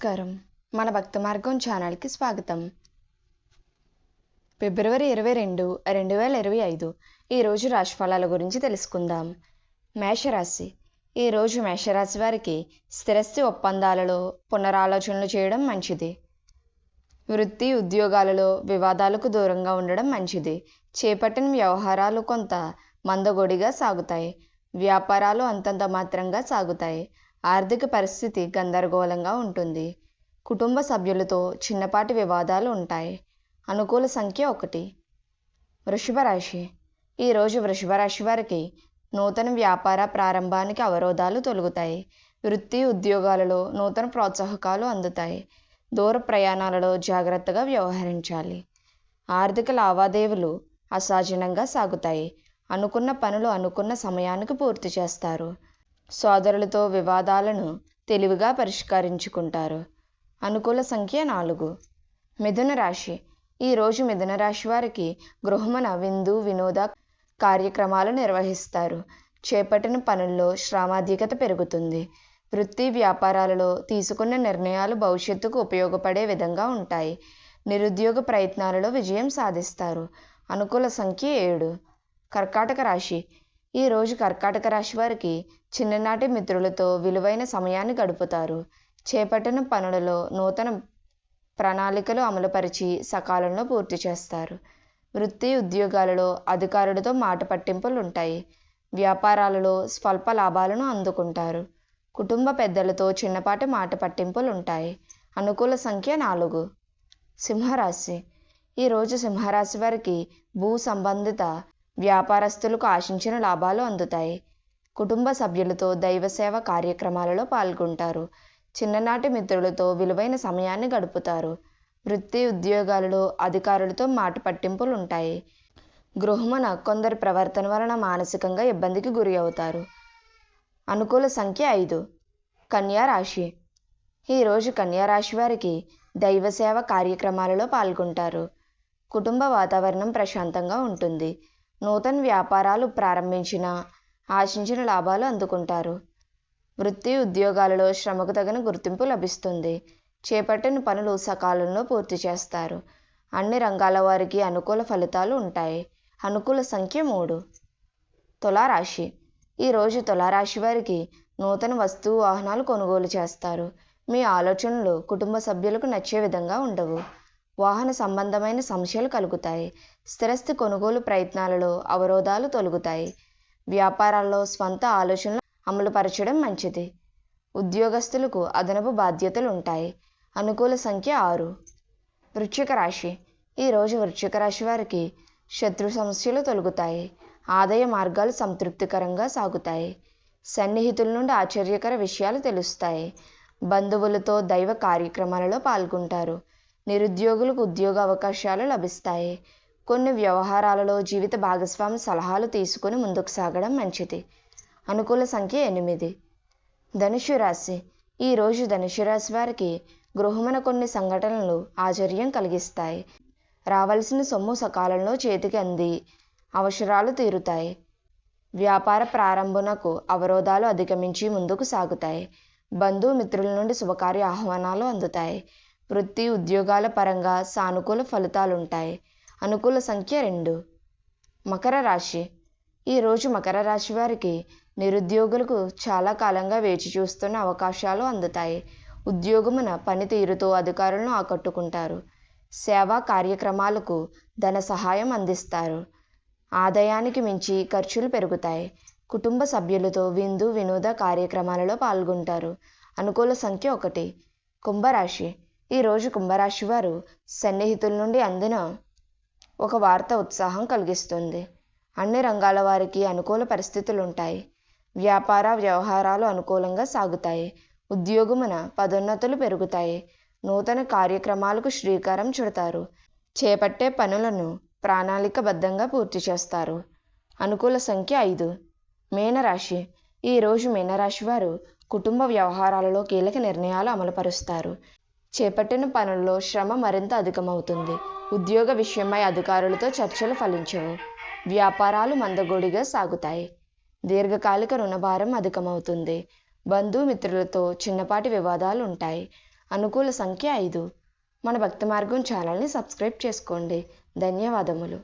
నమస్కారం. మన భక్త మార్గం ఛానల్కి స్వాగతం. ఫిబ్రవరి ఇరవై రెండు రెండు వేల ఇరవై ఐదు. ఈరోజు రాశిఫలాల గురించి తెలుసుకుందాం. మేషరాశి. ఈరోజు మేషరాశి వారికి స్థిరస్థి ఒప్పందాలలో పునరాలోచనలు చేయడం మంచిది. వృత్తి ఉద్యోగాలలో వివాదాలకు దూరంగా ఉండడం మంచిది. చేపట్టిన వ్యవహారాలు కొంత మందగొడిగా సాగుతాయి. వ్యాపారాలు అంతంత మాత్రంగా సాగుతాయి. ఆర్థిక పరిస్థితి గందరగోళంగా ఉంటుంది. కుటుంబ సభ్యులతో చిన్నపాటి వివాదాలు ఉంటాయి. అనుకూల సంఖ్య ఒకటి. వృషభ రాశి. ఈరోజు వృషభ రాశి వారికి నూతన వ్యాపార ప్రారంభానికి అవరోధాలు తొలుగుతాయి. వృత్తి ఉద్యోగాలలో నూతన ప్రోత్సాహకాలు అందుతాయి. దూర ప్రయాణాలలో జాగ్రత్తగా వ్యవహరించాలి. ఆర్థిక లావాదేవీలు అసహజనంగా సాగుతాయి. అనుకున్న పనులు అనుకున్న సమయానికి పూర్తి చేస్తారు. సోదరులతో వివాదాలను తెలివిగా పరిష్కరించుకుంటారు. అనుకూల సంఖ్య నాలుగు. మిథున రాశి. ఈరోజు మిథున రాశి వారికి గృహమున విందు వినోద కార్యక్రమాలు నిర్వహిస్తారు. చేపట్టిన పనుల్లో శ్రమాధికత పెరుగుతుంది. వృత్తి వ్యాపారాలలో తీసుకున్న నిర్ణయాలు భవిష్యత్తుకు ఉపయోగపడే విధంగా ఉంటాయి. నిరుద్యోగ ప్రయత్నాలలో విజయం సాధిస్తారు. అనుకూల సంఖ్య ఏడు. కర్కాటక రాశి. ఈరోజు కర్కాటక రాశి వారికి చిన్ననాటి మిత్రులతో విలువైన సమయాన్ని గడుపుతారు. చేపట్టిన పనులలో నూతన ప్రణాళికలు అమలుపరిచి సకాలంలో పూర్తి చేస్తారు. వృత్తి ఉద్యోగాలలో అధికారులతో మాట పట్టింపులు ఉంటాయి. వ్యాపారాలలో స్వల్ప లాభాలను అందుకుంటారు. కుటుంబ పెద్దలతో చిన్నపాటి మాట పట్టింపులు ఉంటాయి. అనుకూల సంఖ్య నాలుగు. సింహరాశి. ఈరోజు సింహరాశి వారికి భూ సంబంధిత వ్యాపారస్తులకు ఆశించిన లాభాలు అందుతాయి. కుటుంబ సభ్యులతో దైవసేవ కార్యక్రమాలలో పాల్గొంటారు. చిన్ననాటి మిత్రులతో విలువైన సమయాన్ని గడుపుతారు. వృత్తి ఉద్యోగాలలో అధికారులతో మాట పట్టింపులు ఉంటాయి గృహమున కొందరి ప్రవర్తన వలన మానసికంగా ఇబ్బందికి గురి అవుతారు. అనుకూల సంఖ్య ఐదు. కన్యా రాశి. ఈరోజు కన్యా రాశి వారికి దైవసేవ కార్యక్రమాలలో పాల్గొంటారు. కుటుంబ వాతావరణం ప్రశాంతంగా ఉంటుంది. నూతన వ్యాపారాలు ప్రారంభించిన ఆశించిన లాభాలు అందుకుంటారు. వృత్తి ఉద్యోగాలలో శ్రమకు తగిన గుర్తింపు లభిస్తుంది. చేపట్టిన పనులు సకాలంలో పూర్తి చేస్తారు. అన్ని రంగాల వారికి అనుకూల ఫలితాలు ఉంటాయి. అనుకూల సంఖ్య మూడు. తులారాశి. ఈరోజు తులారాశి వారికి నూతన వస్తువు వాహనాలు కొనుగోలు చేస్తారు. మీ ఆలోచనలు కుటుంబ సభ్యులకు నచ్చే విధంగా ఉండవు. వాహన సంబంధమైన సమస్యలు కలుగుతాయి. స్థిరస్థి కొనుగోలు ప్రయత్నాలలో అవరోధాలు తొలగుతాయి. వ్యాపారాల్లో స్వంత ఆలోచనలు అమలుపరచడం మంచిది. ఉద్యోగస్తులకు అదనపు బాధ్యతలు ఉంటాయి. అనుకూల సంఖ్య ఆరు. వృశ్చిక రాశి. ఈరోజు వృశ్చిక రాశి వారికి శత్రు సమస్యలు తొలగుతాయి. ఆదాయ మార్గాలు సంతృప్తికరంగా సాగుతాయి. సన్నిహితుల నుండి ఆశ్చర్యకర విషయాలు తెలుస్తాయి. బంధువులతో దైవ కార్యక్రమాలలో పాల్గొంటారు. నిరుద్యోగులకు ఉద్యోగ అవకాశాలు లభిస్తాయి. కొన్ని వ్యవహారాలలో జీవిత భాగస్వామి సలహాలు తీసుకుని ముందుకు సాగడం మంచిది. అనుకూల సంఖ్య ఎనిమిది. ధనుషు రాశి. ఈరోజు ధనుషు రాశి వారికి గృహమున కొన్ని సంఘటనలు ఆశ్చర్యం కలిగిస్తాయి. రావాల్సిన సొమ్ము సకాలంలో చేతికి అంది. అవసరాలు తీరుతాయి. వ్యాపార ప్రారంభనకు అవరోధాలు అధిగమించి ముందుకు సాగుతాయి. బంధుమిత్రుల నుండి శుభకార్య ఆహ్వానాలు అందుతాయి. వృత్తి ఉద్యోగాల పరంగా సానుకూల ఫలితాలుంటాయి. అనుకూల సంఖ్య రెండు. మకర రాశి. ఈరోజు మకర రాశి వారికి నిరుద్యోగులకు చాలా కాలంగా వేచి చూస్తున్న అవకాశాలు అందుతాయి. ఉద్యోగమున పనితీరుతో అధికారులను ఆకట్టుకుంటారు. సేవా కార్యక్రమాలకు ధన సహాయం అందిస్తారు. ఆదాయానికి మించి ఖర్చులు పెరుగుతాయి. కుటుంబ సభ్యులతో విందు వినోద కార్యక్రమాలలో పాల్గొంటారు. అనుకూల సంఖ్య ఒకటి. కుంభరాశి. ఈరోజు కుంభరాశి వారు సన్నిహితుల నుండి అందిన ఒక వార్త ఉత్సాహం కలిగిస్తుంది. అన్ని రంగాల వారికి అనుకూల పరిస్థితులు ఉంటాయి. వ్యాపార వ్యవహారాలు అనుకూలంగా సాగుతాయి. ఉద్యోగమున పదోన్నతులు పెరుగుతాయి. నూతన కార్యక్రమాలకు శ్రీకారం చుడతారు. చేపట్టే పనులను ప్రణాళికబద్ధంగా పూర్తి చేస్తారు. అనుకూల సంఖ్య ఐదు. మీనరాశి. ఈరోజు మీనరాశి వారు కుటుంబ వ్యవహారాలలో కీలక నిర్ణయాలు అమలుపరుస్తారు. చేపట్టిన పనుల్లో శ్రమ మరింత అధికమవుతుంది. ఉద్యోగ విషయమై అధికారులతో చర్చలు ఫలించవు. వ్యాపారాలు మందగోడిగా సాగుతాయి. దీర్ఘకాలిక రుణభారం అధికమవుతుంది. బంధుమిత్రులతో చిన్నపాటి వివాదాలు ఉంటాయి. అనుకూల సంఖ్య ఐదు. మన భక్తి మార్గం ఛానల్ని సబ్స్క్రైబ్ చేసుకోండి. ధన్యవాదములు.